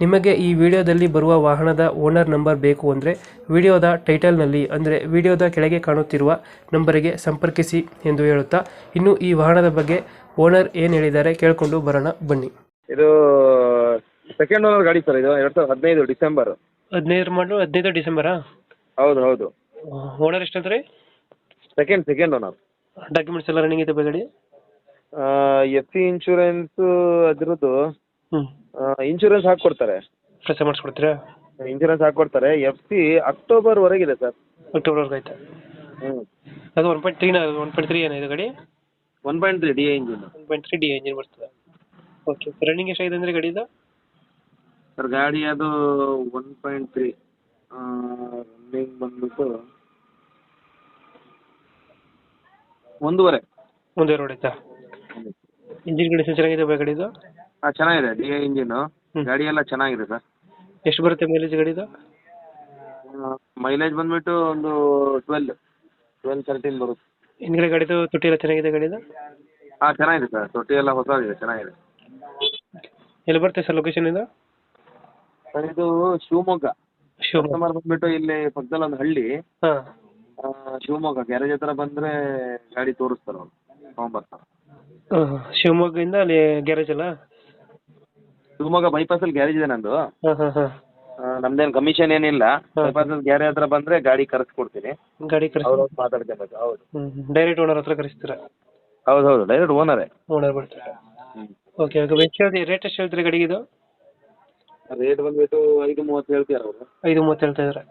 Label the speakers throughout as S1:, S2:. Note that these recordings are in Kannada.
S1: ನಿಮಗೆ ಈ ವಿಡಿಯೋದಲ್ಲಿ ಬರುವ ವಾಹನದ ಓನರ್ ನಂಬರ್ ಬೇಕು ಅಂದರೆ ವಿಡಿಯೋದ ಟೈಟಲ್ನಲ್ಲಿ ಅಂದರೆ ವಿಡಿಯೋದ ಕೆಳಗೆ ಕಾಣುತ್ತಿರುವ ನಂಬರಿಗೆ ಸಂಪರ್ಕಿಸಿ ಎಂದು ಹೇಳುತ್ತಾ ಇನ್ನು ಈ ವಾಹನದ ಬಗ್ಗೆ ಓನರ್ ಏನು ಹೇಳಿದ್ದಾರೆ ಕೇಳಿಕೊಂಡು ಬರೋಣ ಬನ್ನಿ.
S2: ಇದು ಸೆಕೆಂಡ್ ಓನರ್ ಗಾಡಿ ಸರ್ ಇದು ಎರಡು ಸಾವಿರದ ಹದಿನೈದು ಡಿಸೆಂಬರ್.
S1: ಹದಿನೈದು ಮಾಡಲು ಹದಿನೈದು ಡಿಸೆಂಬರಾ?
S2: ಹೌದು ಹೌದು.
S1: ಓನರ್ ಎಷ್ಟಂದ್ರೆ
S2: ಸೆಕೆಂಡ್ ಸೆಕೆಂಡ್ ಓನರ್
S1: ಡಾಕ್ಯುಮೆಂಟ್ಸ್ ಎಲ್ಲ ರನ್ನಿಂಗ್ ಇದೆ ಗಾಡಿ?
S2: ಎಫ್ ಸಿ ಇನ್ಶೂರೆನ್ಸ್ ಅದ್ರದ್ದು
S1: ಹ್ಞೂ
S2: ಇನ್ಶೂರೆನ್ಸ್ ಹಾಕ್ಕೊಡ್ತಾರೆ.
S1: ಕೆಲಸ ಮಾಡಿಸ್ಕೊಡ್ತೀರಾ?
S2: ಇನ್ಶೂರೆನ್ಸ್ ಹಾಕ್ಕೊಡ್ತಾರೆ. ಎಫ್ ಸಿ ಅಕ್ಟೋಬರ್ವರೆಗಿದೆ ಸರ್.
S1: ಅಕ್ಟೋಬರ್ವರೆಗೆ ಆಯ್ತಾ
S2: ಹ್ಞೂ
S1: ಅದು ಒನ್ ಪಾಯಿಂಟ್ ತ್ರೀನ ಒನ್ ಪಾಯಿಂಟ್ ತ್ರೀ ಏನಿದೆ ಗಾಡಿ?
S2: One point three D engine
S1: one point three D engine ಬರ್ತದೆ. ಓಕೆ ರನ್ನಿಂಗ್ ಎಷ್ಟಾಗಿದೆ ಅಂದರೆ ಗಾಡಿದು?
S2: ಸರ್ ಗಾಡಿ ಅದು ಒನ್ ಪಾಯಿಂಟ್ ತ್ರೀ ರನ್ನಿಂಗ್ ಬಂದ್ಬಿಟ್ಟು ಒಂದೂವರೆ.
S1: ಒಂದೇ ರೋಡ್ ಇಂಜಿನ್ ಇಂಜಿನ್ ಕಂಡೀಷನ್ ಚೆನ್ನಾಗಿದೆ ಗಾಡಿದು?
S2: ಹಾಂ ಚೆನ್ನಾಗಿದೆ. ಡಿ ಐ ಇಂಜಿನು
S1: ಹ್ಮ್.
S2: ಗಾಡಿ ಎಲ್ಲ ಚೆನ್ನಾಗಿದೆ ಸರ್.
S1: ಎಷ್ಟು ಬರುತ್ತೆ ಮೈಲೇಜ್ ಗಾಡಿದು?
S2: ಮೈಲೇಜ್ ಬಂದ್ಬಿಟ್ಟು ಒಂದು ಟ್ವೆಲ್ ಟ್ವೆಲ್ ತರ್ಟೀನ್ ಬರುತ್ತೆ.
S1: ಹಿಂದ್ಗಡೆ ಗಾಡಿದು ತೊಟ್ಟಿ ಎಲ್ಲ ಚೆನ್ನಾಗಿದೆ ಗಾಡಿದು?
S2: ಹಾಂ ಚೆನ್ನಾಗಿದೆ ಸರ್. ತೊಟ್ಟಿ ಎಲ್ಲ ಹೊಸದಿದೆ ಚೆನ್ನಾಗಿದೆ.
S1: ಎಲ್ಲಿ ಬರುತ್ತೆ ಸರ್ ಲೊಕೇಶನ್ ಇದು?
S2: ಸರ್ ಇದು ಶಿವಮೊಗ್ಗ.
S1: ಶಿವಮೊಗ್ಗ.
S2: ಕಸ್ಟಮರ್ ಬಂದ್ಬಿಟ್ಟು ಇಲ್ಲಿ ಪಕ್ಕದಲ್ಲಿ ಒಂದು ಹಳ್ಳಿ.
S1: ಹಾಂ.
S2: ಆ, ಶಿವಮೊಗ್ಗ. ಗ್ಯಾರೇಜ್ ಹತ್ರ ಬಂದ್ರೆ ಗಾಡಿ ತೋರಿಸ್ತಾರೆ ಅವ್ರು. ಶಿವಮೊಗ್ಗ
S1: ಶಿವಮೊಗ್ಗದಿಂದ ಅಲ್ಲಿ ಗ್ಯಾರೇಜ್ ಅಲ್ಲ?
S2: ಶಿವಮೊಗ್ಗ ಬೈಪಾಸಲ್ಲಿ ಗ್ಯಾರೇಜ್ ಇದೆ ನಂದು.
S1: ನಮ್ದೇನ್ ಹಾಂ ಹಾಂ.
S2: ಆ, ನಮ್ದೇನು ಕಮಿಷನ್ ಏನಿಲ್ಲ.
S1: ಬೈಪಾಸ್
S2: ಬೈಪಾಸಲ್ಲಿ ಗ್ಯಾರೇಜ್ ಹತ್ರ ಬಂದ್ರೆ ಗಾಡಿ ಕರೆಸ್ಕೊಡ್ತೀನಿ.
S1: ಗಾಡಿ ಕರೆಸಿ
S2: ಅವ್ರು ಮಾತಾಡ್ಕೋಬೇಕು ಹೌದು.
S1: ಡೈರೆಕ್ಟ್ ಓನರ್ ಹತ್ರ ಕರೆಸ್ತೀರಾ?
S2: ಹೌದು ಹೌದು ಡೈರೆಕ್ಟ್ ಓನರೇ
S1: ಓನರ್ ಬರ್ತಾರೆ. ಓಕೆ ಓಕೆ ಎಷ್ಟು ರೇಟ್ ಎಷ್ಟು ಹೇಳ್ತೀರಿ ಗಾಡಿಗೆ ಇದು?
S2: ರೇಟ್ ಬಂದ್ಬಿಟ್ಟು ಐದು ಮೂವತ್ತು ಹೇಳ್ತಾರೆ ಅವರು.
S1: ಐದು ಮೂವತ್ತು ಹೇಳ್ತಾ ಇದ್ದಾರೆ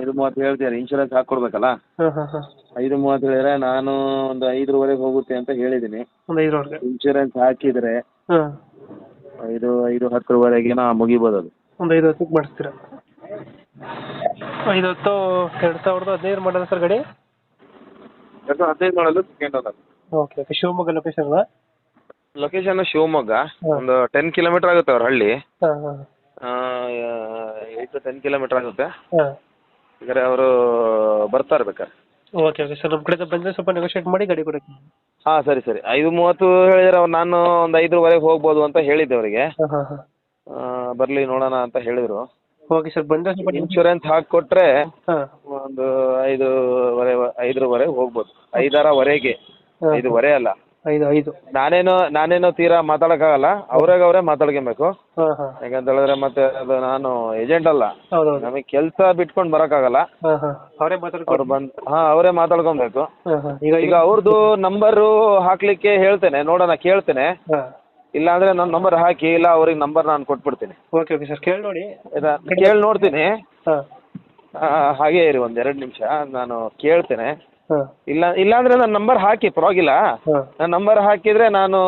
S2: ಐದು ಮೂವತ್ತು ಹೇಳ್ತಾರೆ ಇನ್ಶೂರೆನ್ಸ್ ಹಾಕೊಡ್ಬೇಕಲ್ಲ
S1: ಹಾಂ ಹಾಂ ಹಾಂ.
S2: ಐದು ಮೂವತ್ತು ಹೇಳಿದ್ರೆ ನಾನು ಒಂದು ಐದರವರೆಗೆ ಹೋಗುತ್ತೆ ಅಂತ ಹೇಳಿದ್ದೀನಿ.
S1: ಒಂದು ಐದರವರೆಗೆ
S2: ಇನ್ಶೂರೆನ್ಸ್ ಹಾಕಿದ್ರೆ
S1: ಹಾಂ.
S2: ಐದು ಐದು ಹತ್ತರವರೆಗೆನ ಮುಗಿಬೋದು ಅದು.
S1: ಒಂದು ಐದು ಹತ್ತಕ್ಕೆ ಮಾಡಿಸ್ತೀರಾ? ಐದು ಹತ್ತು ಎರಡು ಸಾವಿರದ ಹದಿನೈದು ಮಾಡಲ್ಲ ಸರ್ ಗಾಡಿ?
S2: ಎರಡು ಸಾವಿರದ ಹದಿನೈದು ಮಾಡಲು second owner
S1: okay okay Shivamogga location ಅಲ್ಲ
S2: ಲೊಕೇಶನ್ ಶಿವಮೊಗ್ಗ. ಒಂದು ಟೆನ್ ಕಿಲೋಮೀಟರ್ ಆಗುತ್ತೆ ಅವ್ರ ಹಳ್ಳಿ.
S1: ಹಾಂ ಹಾಂ.
S2: ಏಯ್ಟ್ ಟು ಟೆನ್ ಕಿಲೋಮೀಟರ್ ಆಗುತ್ತೆ.
S1: ಹಾಂ.
S2: ಬೇಕಾದ್ರೆ ಅವರು ಬರ್ತಾರೆ ಬೇಕಾದ್ರೆ.
S1: ಓಕೆ ಓಕೆ ಸರ್ ನಮ್ಮ ಕಡೆಯಿಂದ ಬಂದರೆ ಸ್ವಲ್ಪ ನೆಗೋಷಿಯೇಟ್ ಮಾಡಿ ಗಾಡಿ ಕೊಡಕ್ಕೆ
S2: ಹಾಂ ಸರಿ ಸರಿ. ಐದು ಮೂವತ್ತು ಹೇಳಿದ್ರೆ ಅವ್ರು ನಾನು ಒಂದು ಐದರವರೆಗೆ ಹೋಗ್ಬೋದು ಅಂತ ಹೇಳಿದ್ದೆ ಅವರಿಗೆ.
S1: ಹಾಂ ಹಾಂ ಹಾಂ.
S2: ಬರಲಿ ನೋಡೋಣ ಅಂತ ಹೇಳಿದ್ರು.
S1: ಓಕೆ ಸರ್ ಬಂದರೆ ಸ್ವಲ್ಪ
S2: ಇನ್ಶೂರೆನ್ಸ್ ಹಾಕಿಕೊಟ್ರೆ
S1: ಹಾಂ.
S2: ಒಂದು ಐದೂವರೆ ಐದರವರೆಗೆ ಹೋಗ್ಬೋದು. ಐದರವರೆಗೆ. ಐದುವರೆ ಅಲ್ಲ.
S1: ಐದು ಐದು.
S2: ನಾನೇನು ನಾನೇನು ತೀರಾ ಮಾತಾಡೋಕ್ಕಾಗಲ್ಲ. ಅವ್ರಾಗ ಅವರೇ ಮಾತಾಡ್ಕೊಬೇಕು.
S1: ಹಾಂ ಹಾಂ.
S2: ಯಾಕಂತ ಹೇಳಿದ್ರೆ ಮತ್ತೆ ಅದು ನಾನು ಏಜೆಂಟ್ ಅಲ್ಲ.
S1: ಹೌದು ಹೌದು
S2: ನಮಗೆ ಕೆಲಸ ಬಿಟ್ಕೊಂಡು ಬರೋಕ್ಕಾಗಲ್ಲ.
S1: ಹಾಂ ಹಾಂ. ಅವರೇ
S2: ಅವ್ರು
S1: ಮಾತಾಡ್ಕೊಂಡು
S2: ಬಂದು ಹಾಂ ಅವರೇ ಮಾತಾಡ್ಕೊಬೇಕು.
S1: ಹಾಂ ಹಾಂ. ಈಗ
S2: ಈಗ ಅವ್ರದ್ದು ನಂಬರ್ ಹಾಕ್ಲಿಕ್ಕೆ ಹೇಳ್ತೇನೆ ನೋಡೋಣ ಕೇಳ್ತೇನೆ.
S1: ಹಾಂ.
S2: ಇಲ್ಲಾಂದ್ರೆ ನನ್ನ ನಂಬರ್ ಹಾಕಿ ಇಲ್ಲ ಅವ್ರಿಗೆ ನಂಬರ್ ನಾನು ಕೊಟ್ಬಿಡ್ತೀನಿ.
S1: Okay okay sir. ಕೇಳಿ ನೋಡಿ.
S2: ಆಯ್ತಾ ಕೇಳಿ ನೋಡ್ತೀನಿ. ಆ, ಹಾಗೇ ಇರಿ ಒಂದು ಎರಡು ನಿಮಿಷ. ನಾನು ಕೇಳ್ತೇನೆ.
S1: ಹಾಂ.
S2: ಇಲ್ಲ ಇಲ್ಲಾಂದ್ರೆ ನನ್ನ ನಂಬರ್ ಹಾಕಿ ಪರವಾಗಿಲ್ಲ.
S1: ಹಾಂ.
S2: ನನ್ನ ನಂಬರ್ ಹಾಕಿದ್ರೆ ನಾನು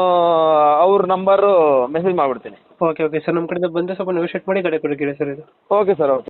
S2: ಅವ್ರ ನಂಬರು ಮೆಸೇಜ್ ಮಾಡಿಬಿಡ್ತೀನಿ.
S1: ಓಕೆ ಓಕೆ ಸರ್ ನಮ್ಮ ಕಡೆಯಿಂದ ಬಂದರೆ ಸ್ವಲ್ಪ ನೆಗೋಷಿಯೇಟ್ ಮಾಡಿ ಗಾಡಿ ಕೊಡಿ ಸರ್ ಇದು.
S2: Okay sir okay